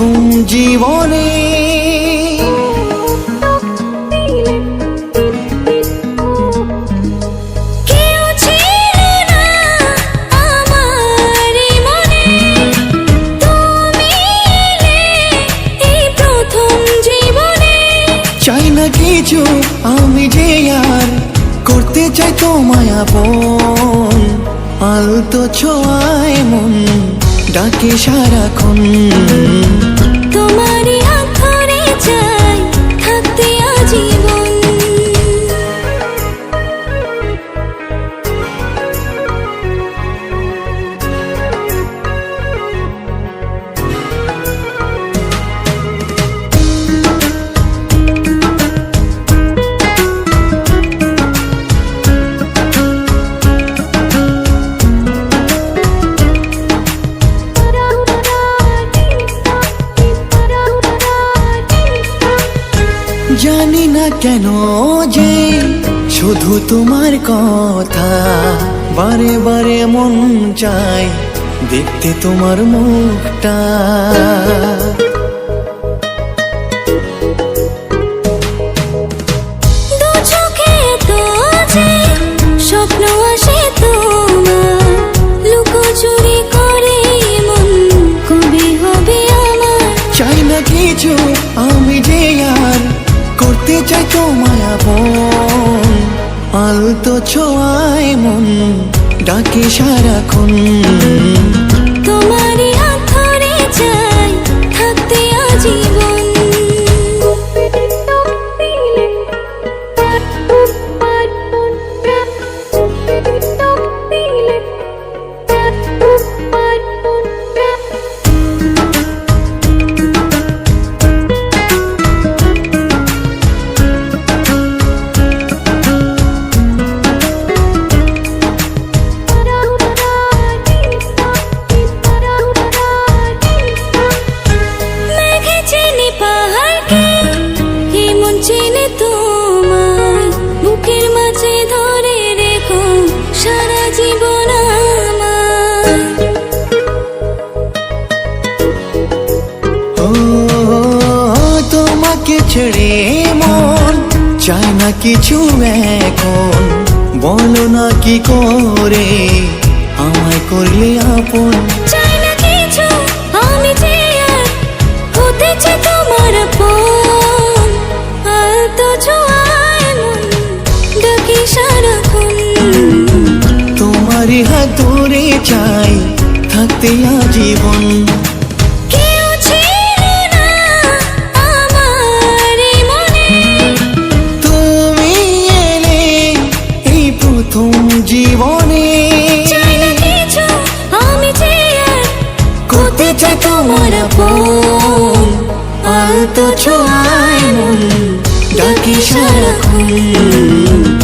প্রথম জীবনে চাই না কিছু আমি যে আর করতে চাই তোমায় আপন। আলতো ছোঁয়ায় মন ডাকে সারাক্ষণ। জানি না কেন যে শুধু তোমার কথা। বারে বারে মন চায় দেখতে তোমার মুখটা। স্বপ্ন আসে তোমার। লুকোচুরি করে মন কবে হবে আমার? চাই না কিছু আমি যে করতে চাই তোমায় আপন আলতো ছোঁয়ায় মন ডাকে সারাক্ষণ। চায় না কিছু এখন বলো না কি করে আমায় করলে আপন? চাই না কিছু আমি হতে চাই তোমার আপন। আলতো ছোঁয়ায় মন ডাকি সারাক্ষণ। তোমারই হাত ধরে চাই থাকতে আজীবন। প্রথম জীবনে। আমি করতে চাই তোমার আলতো ছোঁয়ায় ডাকি সারাক্ষণ